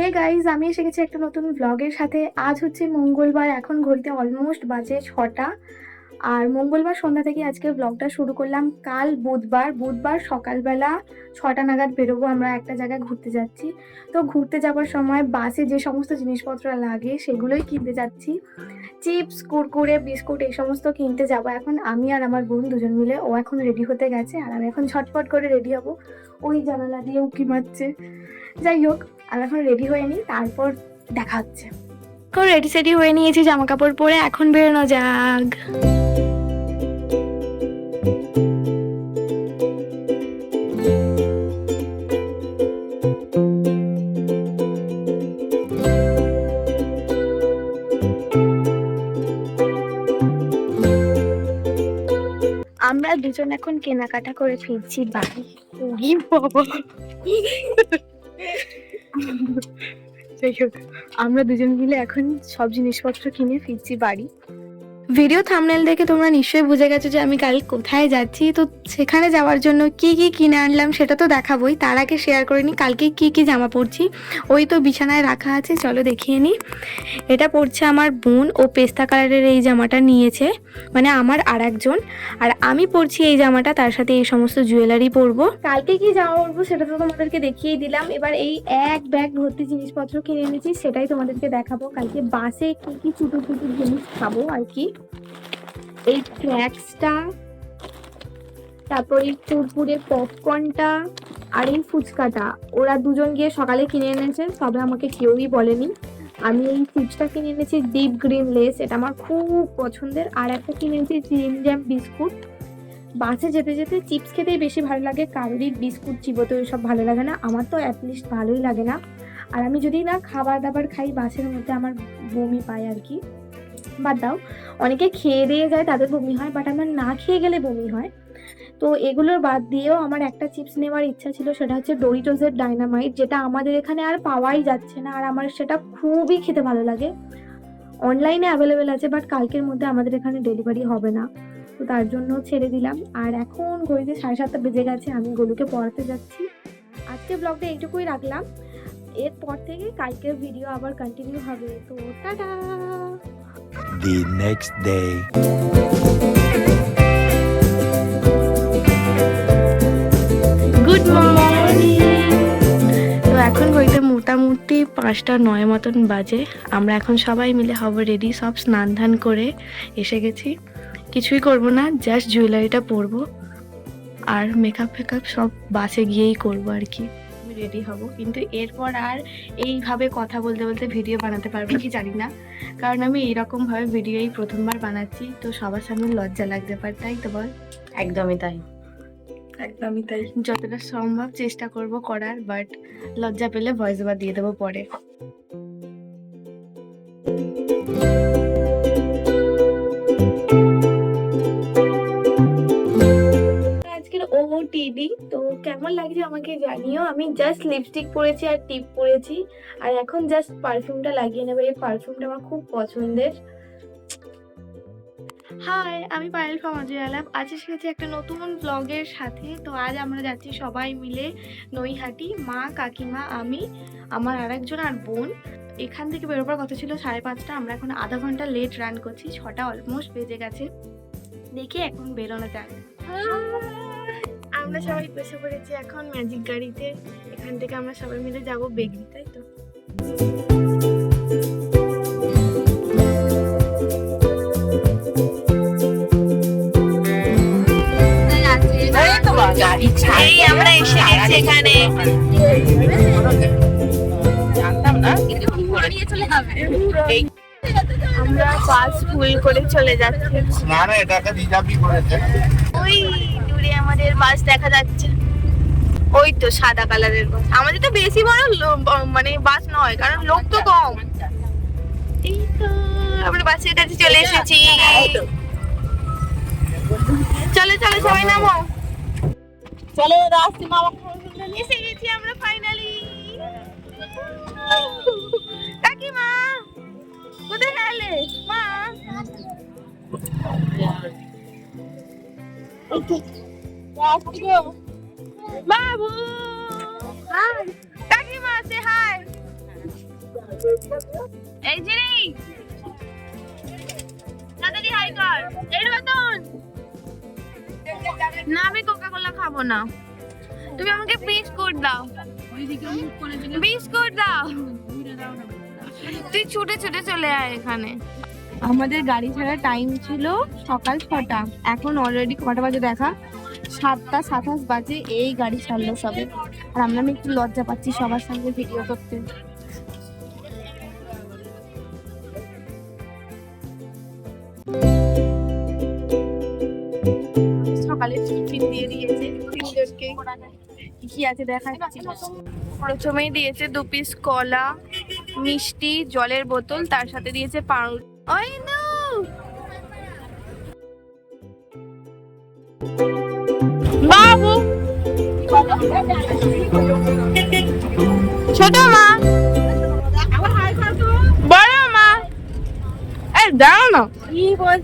Hey guys আমি এসে গেছি একটা নতুন ব্লগের সাথে। আজ হচ্ছে মঙ্গলবার, এখন ঘড়িতে অলমোস্ট বাজে ছটা। আর মঙ্গলবার সন্ধ্যা থেকে আজকে ব্লগটা শুরু করলাম। কাল বুধবার বুধবার সকালবেলা ছটা নাগাদ বেরোবো, আমরা একটা জায়গায় ঘুরতে যাচ্ছি। তো ঘুরতে যাওয়ার সময় বাসে যে সমস্ত জিনিসপত্র লাগে সেগুলোই কিনতে যাচ্ছি। চিপস, কুরকুরে, বিস্কুট এই সমস্ত কিনতে যাব। এখন আমি আর আমার বোন দুজন মিলে, ও এখন রেডি হতে গেছে আর আমি এখন ঝটপট করে রেডি হব। ওই জানালা দিয়ে উকি মারছে। যাই হোক, আমি এখন রেডি হয়ে নিই, তারপর দেখা হচ্ছে। রেডি সেডি হয়ে নিয়েছি জামা কাপড় পরে, এখন বেরোনো যাক। দুজন এখন কেনাকাটা করে ফিরছি বাড়ি। বাবা। যাই হোক, আমরা দুজন মিলে এখন সব জিনিসপত্র কিনে ফিরছি বাড়ি। ভিডিও থামনেল দেখে তোমরা নিশ্চয়ই বুঝে গেছো যে আমি কাল কোথায় যাচ্ছি। তো সেখানে যাওয়ার জন্য কি কি কিনে আনলাম সেটা তো দেখাবোই। তার আগে শেয়ার করে নিই কালকে কি কি জামা পরছি। ওই তো বিছানায় রাখা আছে, চলো দেখিয়ে নিই এটা পড়ছে আমার বোন, ও পেস্তা কালারের এই জামাটা নিয়েছে। মানে আমার আর একজন আর আমি পরছি এই জামাটা, তার সাথে এই সমস্ত জুয়েলারি পরবো। কালকে কি জামা পরবো সেটা তো তোমাদেরকে দেখিয়ে দিলাম। এবার এই এক ব্যাগ ভর্তি জিনিসপত্র কিনে এনেছি, সেটাই তোমাদেরকে দেখাবো। কালকে বাসে কি কি চুটু চুটু জিনিস খাব আর কি। এই স্ন্যাক্সটা তারপর এই কুরকুরে পপকর্নটা আর এই ফুচকাটা। ওরা দুজন গিয়ে সকালে কিনে এনেছে, তবে আমাকে কেউই বলেনি। আমি এই চিপসটা কিনে এনেছি ডিপ গ্রিন লেস এটা আমার খুব পছন্দের। আর একটা কিনে এনেছি জিম জ্যাম বিস্কুট বাসে যেতে যেতে চিপস খেতেই বেশি ভালো লাগে, কারোরই বিস্কুট চিবোতে সব ভালো লাগে না। আমার তো অ্যাটলিস্ট ভালোই লাগে না। আর আমি যদি না খাবার দাবার খাই, বাসের মধ্যে আমার বমি পাই আর কি। বাদ দাও। অনেকে খেয়ে দিয়ে যায়, তাদের বমি হয় বাট আমার না খেয়ে গেলে বমি হয়। তো এগুলোর বাদ দিয়েও আমার একটা চিপস নেওয়ার ইচ্ছা ছিল, সেটা হচ্ছে ডোরিটোজের ডাইনামাইট যেটা আমাদের এখানে আর পাওয়াই যাচ্ছে না, আর আমার সেটা খুবই খেতে ভালো লাগে। অনলাইনে অ্যাভেলেবেল আছে বাট কালকের মধ্যে আমাদের এখানে ডেলিভারি হবে না। তো তার জন্য ছেড়ে দিলাম। আর এখন ঘড়িতে সাড়ে সাতটা বেজে গেছে, আমি গলুকে পড়াতে যাচ্ছি। আজকে ব্লগটা এইটুকুই রাখলাম। এরপর থেকে কালকের ভিডিও আবার কন্টিনিউ হবে। তো টাটা! The next day. মোটামুটি পাঁচটা নয় মতন বাজে। আমরা এখন সবাই মিলে হব রেডি সব স্নান ধান করে এসে গেছি। কিছুই করব না জাস্ট জুয়েলারিটা পরবো। আর মেকআপ ফেকআপ সব বাসে গিয়েই করব আর কি। রেডি হব। কিন্তু এরপর আর এইভাবে কথা বলতে বলতে ভিডিও বানাতে পারব কি জানি না। কারণ আমি এইরকমভাবে ভিডিও এই প্রথমবার বানাচ্ছি তো সবার সামনে লজ্জা লাগতে পারে তাই তো বল? একদমই তাই। একদমই তাই। যতটা সম্ভব চেষ্টা করব করার বাট লজ্জা পেলে ভয়েস ওভার দিয়ে দেবো পরে। টিডি তো কেমন লাগছে আমাকে জানিও? আমি জাস্ট লিপস্টিক পরেছি আর টিপ পরেছি। আর এখন জাস্ট পারফিউমটা লাগিয়ে নেব। এই পারফিউমটা আমার খুব পছন্দের। হাই আমি পায়েল ফ্রম অজয় আলাপ আজ এসে গেছি একটা নতুন ব্লগের সাথে। তো আজ আমরা যাচ্ছি সবাই মিলে নৈহাটি মা কাকিমা আমি আমার আরেকজন আর বোন। এখান থেকে বেরোবার কথা ছিল সাড়ে পাঁচটা। আমরা এখন আধা ঘণ্টা লেট রান করছি। ছটা অলমোস্ট বেজে গেছে। দেখি এখন বেরোনো যাক আমরা সবাই বসে পড়েছি এখন ম্যাজিক গাড়িতে। এখান থেকে আমরা সবাই মিলে যাব বেগলি তাই তো? আমরা এসে গেছি এখানে। জানতাম না কিন্তু আমরা বাস ফুল করে চলে যাচ্ছি। না না এটাকে রিজার্ভই করেছে। ওই দূরে আমাদের বাস দেখা যাচ্ছে। ওই তো সাদা কালারের বাস আমাদের তো বেশি বড় মানে বাস নয় কারণ লোক তো কম। আমরা বাসের কাছে চলে এসেছি। চলো চলো সবাই নামো। চলো রাস্তি মামা এসে গেছি আমরা ফাইনালি কাকিমা কোথায় গেলে? মা। রতন না, আমি কোকা কোলা খাব না। তুমি আমাকে বিস্কুট দাও। বিস্কুট দাও। তুই ছুটে ছুটে চলে আয় এখানে। আমাদের গাড়ি ছাড়া টাইম ছিল সকাল ছটা। এখন অলরেডি কটা বাজে দেখা? সাতটা সাতাশ বাজে এই গাড়ি ছাড়লো সবে। আর আমরা আমি একটু লজ্জা পাচ্ছি সবার সঙ্গে ভিডিও করতে। সকালে টিফিন দিয়ে দিয়েছে। তিনজনকে। কি কি আছে দেখাচ্ছি প্রথমেই দিয়েছে দু পিস কলা মিষ্টি জলের বোতল তার সাথে দিয়েছে পাউরুটি। ওই নো ছোট মা। বড় মা। এই দাও না। কি বল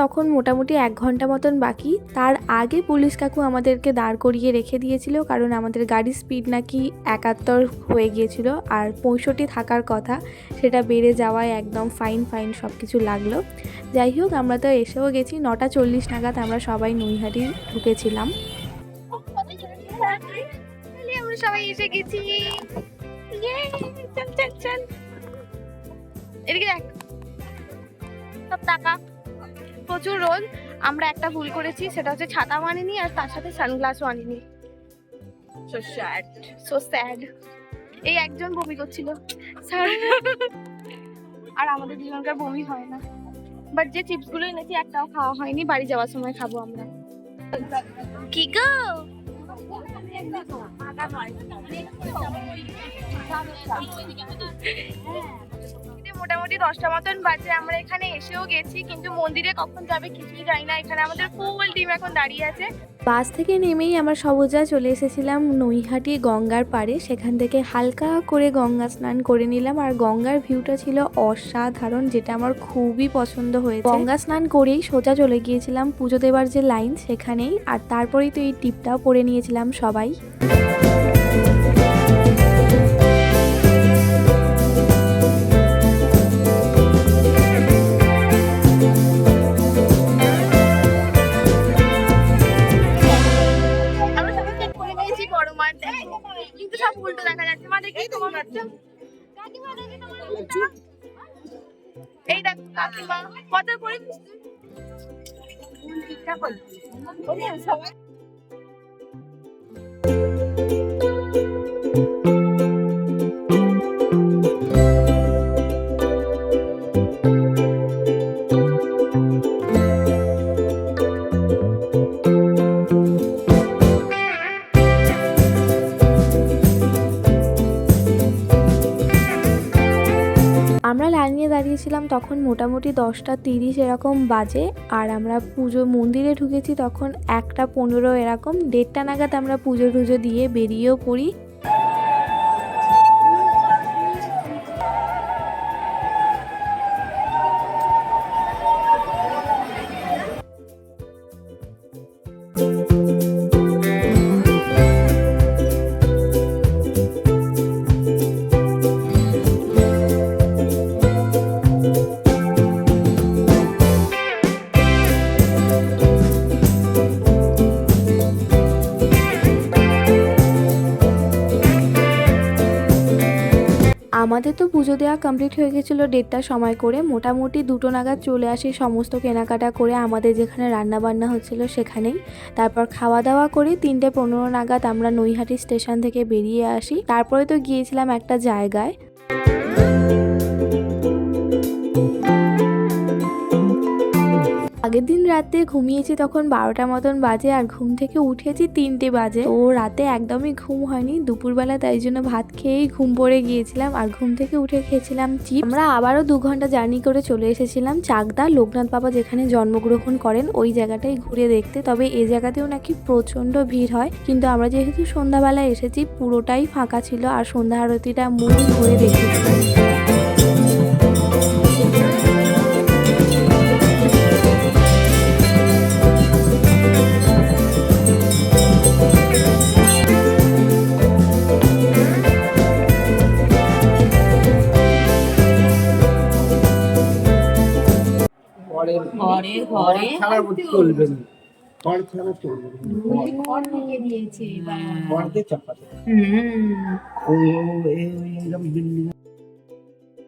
তখন মোটামুটি এক ঘণ্টা মতন বাকি। তার আগে পুলিশ কাকু আমাদেরকে দাঁড় করিয়ে রেখে দিয়েছিল, কারণ আমাদের গাড়ির স্পিড নাকি একাত্তর হয়ে গিয়েছিল। আর পঁয়ষট্টি থাকার কথা, সেটা বেড়ে যাওয়ায় একদম ফাইন ফাইন সব কিছু লাগল। যাই হোক, আমরা তো এসেও গেছি, নটা চল্লিশ নাগাদ আমরা সবাই নৈহাটি ঢুকেছিলাম। সবাই এসে গেছি। চল। এদিকে দেখ। সব টাকা। প্রচুর রোদ আমরা একটা ভুল করেছি সেটা হচ্ছে ছাতা আনিনি আর তার সাথে সানগ্লাসও আনিনি। So sad. সো স্যাড এই একজন বমি করছিল। স্যার আর আমাদের দুজনকার বমি হয় না। বাট যে চিপসগুলো এনেছি একটাও খাওয়া হয়নি। বাড়ি যাওয়ার সময় খাব আমরা। কি গো? এই মোটামুটি দশটা মতন বাজে, আমরা এখানে এসেও গেছি, কিন্তু মন্দিরে কখন যাবে কিছুই জানি না। এখানে আমাদের ফুল টিম এখন দাঁড়িয়ে আছে। বাস থেকে নেমেই আমরা সবুজা চলে এসেছিলাম নৈহাটি গঙ্গার পাড়ে। সেখান থেকে হালকা করে গঙ্গা স্নান করে নিলাম। আর গঙ্গার ভিউটা ছিল অসাধারণ, যেটা আমার খুবই পছন্দ হয়েছে। গঙ্গা স্নান করেই সোজা চলে গিয়েছিলাম পুজো দেবার যে লাইন সেখানেই। আর তারপরেই তো এই টিপটাও পরে নিয়েছিলাম সবাই। সবাই আমরা লাইনে দাঁড়িয়েছিলাম, তখন মোটামুটি দশটা তিরিশ এরকম বাজে, আর আমরা পুজো মন্দিরে ঢুকেছি তখন একটা পনেরো এরকম, দেড়টা নাগাদ আমরা পুজো টুজো দিয়ে বেরিয়েও পড়ি। আমাদের তো পুজো দেওয়া কমপ্লিট হয়ে গেছিল ডেটটা সময় করে। মোটামুটি দুটো নাগাদ চলে আসি সমস্ত কেনাকাটা করে, আমাদের যেখানে রান্না বান্না হচ্ছিল সেখানেই। তারপর খাওয়া দাওয়া করে তিনটে পনেরো নাগাদ আমরা নৈহাটি স্টেশন থেকে বেরিয়ে আসি। তারপরে তো গিয়েছিলাম একটা জায়গায়। আগের দিন রাতে ঘুমিয়েছি তখন বারোটা মতন বাজে আর ঘুম থেকে উঠেছি তিনটে বাজে। তো রাতে একদমই ঘুম হয়নি, দুপুরবেলা তাই জন্য ভাত খেয়েই ঘুম পড়ে গিয়েছিলাম আর ঘুম থেকে উঠে খেয়েছিলাম চিপ আমরা আবারও দু ঘণ্টা জার্নি করে চলে এসেছিলাম চাকদা। লোকনাথ বাবা যেখানে জন্মগ্রহণ করেন ওই জায়গাটাই ঘুরে দেখতে, তবে এই জায়গাতেও নাকি প্রচণ্ড ভিড় হয়। কিন্তু আমরা যেহেতু সন্ধ্যাবেলায় এসেছি, পুরোটাই ফাঁকা ছিল আর সন্ধ্যা আরতিটা মন ঘুরে দেখেছিলাম ঘরে ঘরে। ছাড়া চলবে না। খড় ছাড়া চলবে না। ঘর। দিয়েছে খড় দিয়ে চাপাতে ও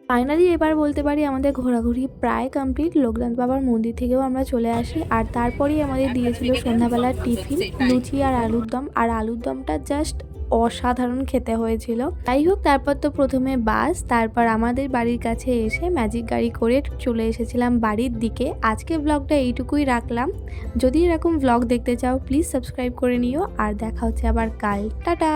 ফাইনালি এবার বলতে পারি আমাদের ঘোরাঘুরি প্রায় কমপ্লিট। লোকনাথ বাবার মন্দির থেকেও আমরা চলে আসি। আর তারপরেই আমাদের দিয়েছিল সন্ধ্যাবেলার টিফিন। লুচি আর আলুর দম। আর আলুর দমটা জাস্ট অসাধারণ খেতে হয়েছিল। যাই হোক তারপর তো প্রথমে বাস, তারপর আমাদের বাড়ির কাছে এসে ম্যাজিক গাড়ি করে চলে এসেছিলাম বাড়ির দিকে। আজকে ব্লগটা এইটুকুই রাখলাম। যদি এরকম ব্লগ দেখতে চাও প্লিজ সাবস্ক্রাইব করে নিও। আর দেখা হচ্ছে আবার কাল। টাটা!